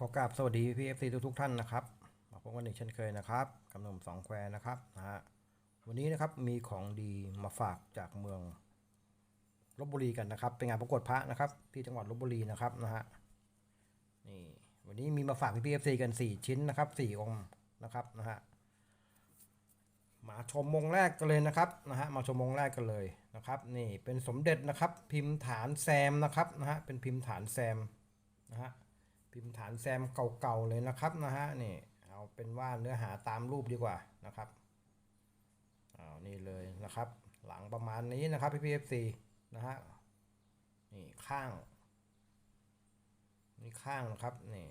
ขอกราบสวัสดีพี่เอฟซีทุกท่านนะครับมาพบกันอีกเช่นเคยนะครับกับหนุ่มสองแควนะครับนะฮะวันนี้นะครับมีของดีมาฝากจากเมืองลบบุรีกันนะครับ เป็นงานประกวดพระนะครับ ที่จังหวัดลบบุรีนะครับนะฮะนี่วันนี้มีมาฝากพี่เอฟซีกัน 4 ชิ้นนะครับ4องค์นะครับนะฮะมาชมวงแรกกันเลยนะครับนะฮะมาชมวงแรกกันเลยนะครับ นี่เป็นสมเด็จนะครับ พิมพ์ฐานแซมนะครับนะฮะเป็นพิมพ์ฐานแซมนะฮะ พิมพ์ฐานแซมเก่าๆเลยนะครับนะฮะนี่เอาเป็นว่าเนื้อหาตามรูปดีกว่านะครับเอานี่เลยนะครับ หลังประมาณนี้นะครับพี่พีเอฟซีนะฮะนี่ข้างนี่ข้างนะครับนี่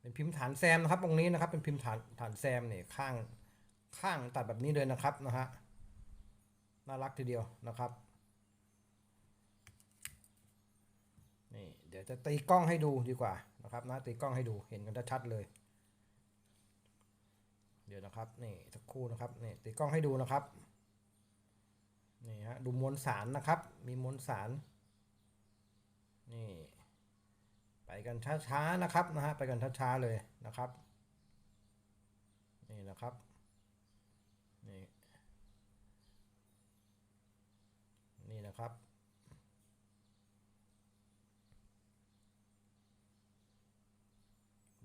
เป็นพิมพ์ฐานแซมนะครับตรงนี้นะครับเป็นพิมพ์ฐานฐานแซมนี่ข้างข้างตัดแบบนี้เลยนะครับนะฮะน่ารักทีเดียวนะครับ นี่เดี๋ยวจะตีกล้องให้ดูดีกว่านะครับนะตีกล้องให้ดูเห็นกันชัดๆเลย เดี๋ยวนะครับนี่สักครู่นะครับนี่ตีกล้องให้ดูนะครับนี่ฮะดูมวลสารนะครับ มีมวลสารนี่ ไปกันช้าๆนะครับนะฮะไปกันช้าๆเลยนะครับ นี่นะครับนี่นี่นะครับ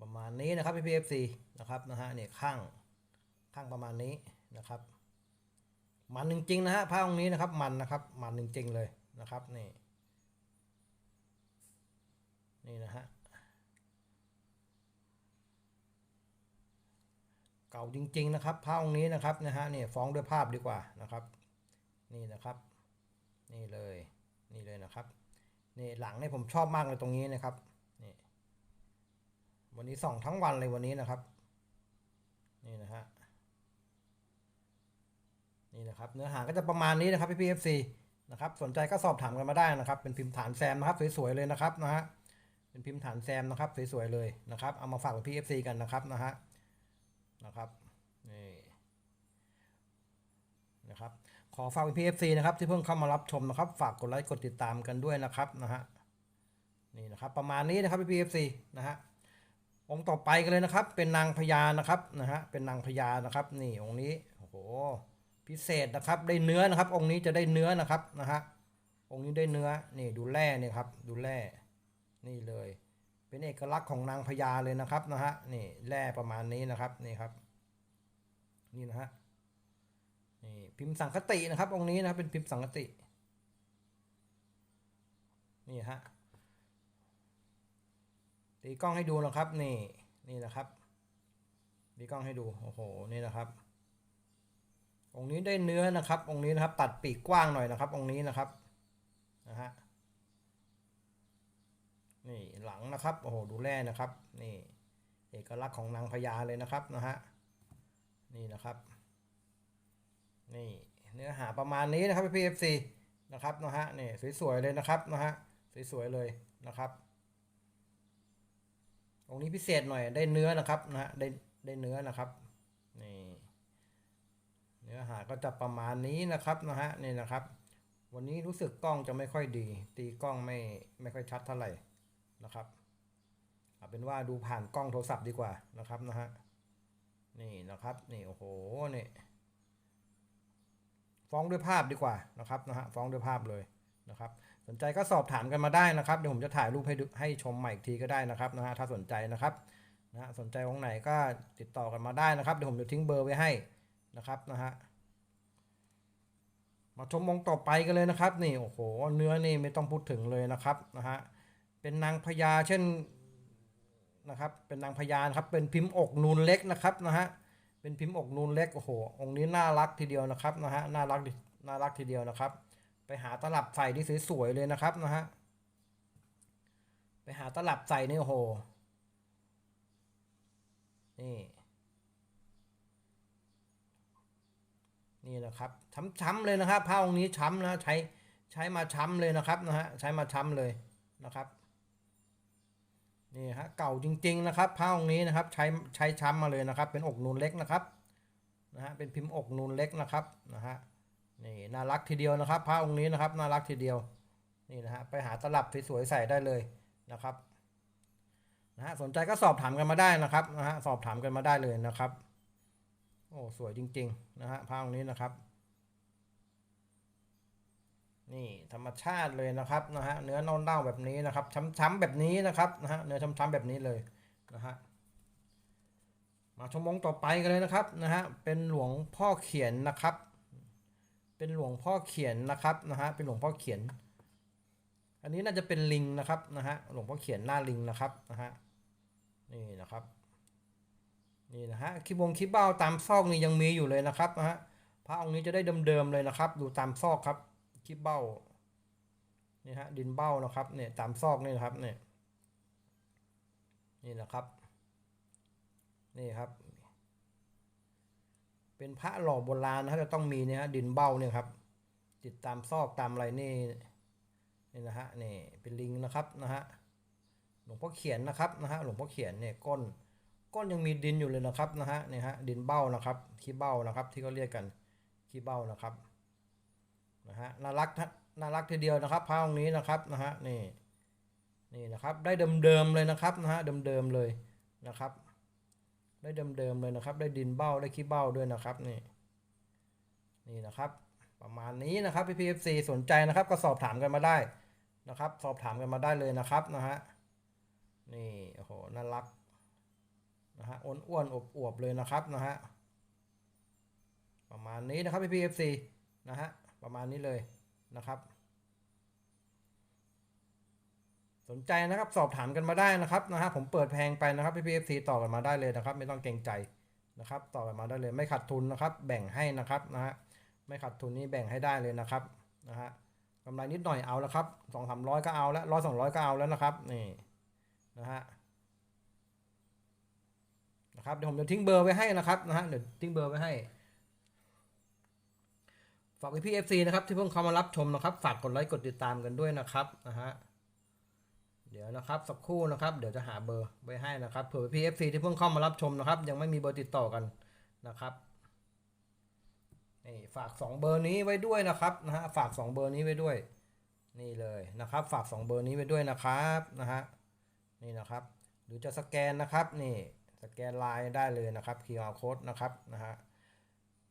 ประ มาณนี้นะครับพี่พีเอฟซีนะครับนะฮะเนี่ยข้างข้างประมาณนี้นะครับ มันจริงๆนะฮะผ้าตรงนี้นะครับมันนะครับ มันจริงๆเลยนะครับนี่นี่นะฮะเก่าจริง ๆ นะครับผ้าองค์นี้นะครับนะฮะเนี่ยฟ้องด้วยภาพดีกว่านะครับ นี่นะครับ นี่เลยนี่เลยนะครับนี่หลังเนี่ยผมชอบมากเลยตรงนี้นะครับ วันนี้ส่องทั้งวันเลยวันนี้นะครับ นี่นะฮะนี่นะครับ เนื้อหาก็จะประมาณนี้นะครับพี่พีเอฟซีนะครับ สนใจก็สอบถามกันมาได้นะครับ เป็นพิมพ์ฐานแซมนะครับ สวยๆเลยนะครับนะฮะเป็นพิมพ์ฐานแซมนะครับสวยๆเลยนะครับ เอามาฝากกับพี่เอฟซีกันนะครับนะฮะนะครับนี่นะครับ ขอฝากพี่เอฟซีนะครับ ที่เพิ่งเข้ามารับชมนะครับ ฝากกดไลค์กดติดตามกันด้วยนะครับนะฮะนี่นะครับ ประมาณนี้นะครับพี่พีเอฟซีนะฮะ องค์ต่อไปกันเลยนะครับ เป็นนางพญานะครับนะฮะเป็นนางพญานะครับ นี่องค์นี้โอ้โหพิเศษนะครับ ได้เนื้อนะครับ องค์นี้จะได้เนื้อนะครับนะฮะองค์นี้ได้เนื้อนี่ดูแร่เนี่ยครับ ดูแร่นี่เลย เป็นเอกลักษณ์ของนางพญาเลยนะครับนะฮะนี่แร่ประมาณนี้นะครับนี่ครับ นี่นะฮะนี่พิมพ์สังคตินะครับ องค์นี้นะครับเป็นพิมพ์สังคตินี่ฮะ ตีกล้องให้ดูนะครับ นี่นี่นะครับตีกล้องให้ดูโอ้โหนี่นะครับ องค์นี้ได้เนื้อนะครับ องค์นี้นะครับ ตัดปีกกว้างหน่อยนะครับ องค์นี้นะครับนะฮะนี่หลังนะครับโอ้โหดูแร่นะครับ นี่ เอกลักษณ์ของนางพญาเลยนะครับนะฮะนี่นะครับนี่เนื้อหาประมาณนี้นะครับพี่เอฟซีนะครับนะฮะนี่สวยๆเลยนะครับนะฮะสวยๆเลยนะครับ องค์นี้พิเศษหน่อยได้เนื้อนะครับนะฮะได้ได้เนื้อนะครับนี่เนื้อหาก็จะประมาณนี้นะครับนะฮะนี่นะครับ วันนี้รู้สึกกล้องจะไม่ค่อยดี ตีกล้องไม่ไม่ค่อยชัดเท่าไหร่นะครับเอาเป็นว่าดูผ่านกล้องโทรศัพท์ดีกว่านะครับนะฮะนี่นะครับนี่โอ้โหนี่ฟ้องด้วยภาพดีกว่านะครับนะฮะฟ้องด้วยภาพเลยนะครับ สนใจก็สอบถามกันมาได้นะครับเดี๋ยวผมจะถ่ายรูปให้ให้ชมใหม่อีกทีก็ได้นะครับนะฮะถ้าสนใจนะครับนะฮะสนใจวงไหนก็ติดต่อกันมาได้นะครับเดี๋ยวผมจะทิ้งเบอร์ไว้ให้นะครับนะฮะมาชมวงต่อไปกันเลยนะครับนี่โอ้โหเนื้อนี่ไม่ต้องพูดถึงเลยนะครับนะฮะเป็นนางพญาเช่นนะครับเป็นนางพญานครับเป็นพิมพ์อกนูนเล็กนะครับนะฮะเป็นพิมพ์อกนูนเล็กโอ้โหองค์นี้น่ารักทีเดียวนะครับนะฮะน่ารักน่ารักทีเดียวนะครับ ไปหาตลับใส่ที่สวยๆเลยนะครับนะฮะ ไปหาตลับใส่นี่โอ้โห นี่ นี่นะครับ ช้ำๆเลยนะครับผ้าองค์นี้ช้ำนะใช้ใช้มาช้ำเลยนะครับนะฮะ ใช้มาช้ำเลยนะครับนี่ฮะเก่าจริง ๆ นะครับผ้าองค์นี้นะครับใช้ใช้ช้ำมาเลยนะครับ เป็นอกนูนเล็กนะครับนะฮะเป็นพิมพ์อกนูนเล็กนะครับนะฮะ นี่น่ารักทีเดียวนะครับพระองค์นี้นะครับน่ารักทีเดียวนี่นะฮะไปหาตลับสวยๆใส่ได้เลยนะครับนะฮะสนใจก็สอบถามกันมาได้นะครับนะฮะสอบถามกันมาได้เลยนะครับ โอ้สวยจริงๆนะฮะผ้าองค์นี้นะครับ นี่ธรรมชาติเลยนะครับนะฮะเนื้อนอนเน่าแบบนี้นะครับช้ำๆแบบนี้นะครับนะฮะเนื้อช้ำๆแบบนี้เลยนะฮะมาชมองต่อไปกันเลยนะครับนะฮะเป็นหลวงพ่อเขียนนะครับ เป็นหลวงพ่อเขียนนะครับนะฮะเป็นหลวงพ่อเขียน อันนี้น่าจะเป็นลิงนะครับนะฮะหลวงพ่อเขียนหน้าลิงนะครับนะฮะนี่นะครับนี่นะฮะคลิปวงคลิปเบ้าตามซอกนี่ยังมีอยู่เลยนะครับนะฮะพระองค์นี้จะได้เดิมๆเลยนะครับ ดูตามซอกครับคลิปเบ้านี่ฮะดินเบ้านะครับเนี่ยตามซอกนี่นะครับเนี่ยนี่นะครับนี่ครับ เป็นพระหล่อโบราณนะครับจะต้องมีเนี่ยฮะดินเบ้าเนี่ยครับ ติดตามซอกตามอะไรนี่นี่นะฮะนี่เป็นลิงนะครับนะฮะหลวงพ่อเขียนนะครับนะฮะหลวงพ่อเขียนเนี่ยก้นก้นยังมีดินอยู่เลยนะครับนะฮะนี่ฮะดินเบ้านะครับขี้เบ้านะครับ ที่เขาเรียกกันขี้เบ้านะครับนะฮะน่ารักนะน่ารักทีเดียวนะครับพระองค์นี้นะครับนะฮะนี่นี่นะครับได้เดิมๆเลยนะครับนะฮะเดิมๆเลยนะครับ ได้เดิมๆเลยนะครับ ได้ดินเบ้าได้ขี้เบ้าด้วยนะครับนี่นี่นะครับ ประมาณนี้นะครับพี่พีเอฟซีสนใจนะครับก็สอบถามกันมาได้นะครับ สอบถามกันมาได้เลยนะครับนะฮะนี่โอ้โหน่ารักนะฮะอ้วนๆอวบๆเลยนะครับนะฮะประมาณนี้นะครับพี่พีเอฟซีนะฮะประมาณนี้เลยนะครับ สนใจนะครับสอบถามกันมาได้นะครับนะฮะผมเปิดแพงไปนะครับพี่พีเอฟซีต่อกันมาได้เลยนะครับ ไม่ต้องเกรงใจนะครับ ต่อกันมาได้เลย ไม่ขาดทุนนะครับ แบ่งให้นะครับนะฮะไม่ขาดทุนนี่แบ่งให้ได้เลยนะครับนะฮะกำไรนิดหน่อยเอาแล้วครับสองสามร้อยก็เอาแล้วร้อยสองร้อยก็เอาแล้วนะครับนี่นะฮะนะครับเดี๋ยวผมจะทิ้งเบอร์ไว้ให้นะครับนะฮะเดี๋ยวทิ้งเบอร์ไว้ให้ฝากพี่เอฟซีนะครับที่เพิ่งเข้ามารับชมนะครับฝากกดไลค์กดติดตามกันด้วยนะครับนะฮะ เดี๋ยวนะครับสักครู่นะครับ เดี๋ยวจะหาเบอร์ไว้ให้นะครับเผื่อพี่เอฟซีที่เพิ่งเข้ามารับชมนะครับ ยังไม่มีเบอร์ติดต่อกันนะครับนี่ฝากสองเบอร์นี้ไว้ด้วยนะครับนะฮะฝากสองเบอร์นี้ไว้ด้วย นี่เลยนะครับ ฝากสองเบอร์นี้ไว้ด้วยนะครับนะฮะนี่นะครับ หรือจะสแกนนะครับนี่สแกนไลน์ได้เลยนะครับ QR code นะครับนะฮะ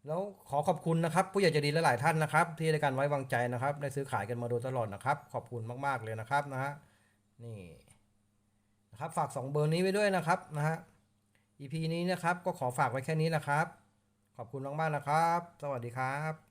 แล้วขอขอบคุณนะครับ ผู้ใหญ่ใจดีหลายๆท่านนะครับ ที่ได้การไว้วางใจนะครับ ได้ซื้อขายกันมาโดยตลอดนะครับ ขอบคุณมากๆเลยนะครับนะฮะ นี่นะครับฝาก 2 เบอร์นี้ไว้ด้วยนะครับนะฮะ EP นี้นะครับก็ขอฝากไว้แค่นี้นะครับ ขอบคุณมากๆนะครับ สวัสดีครับ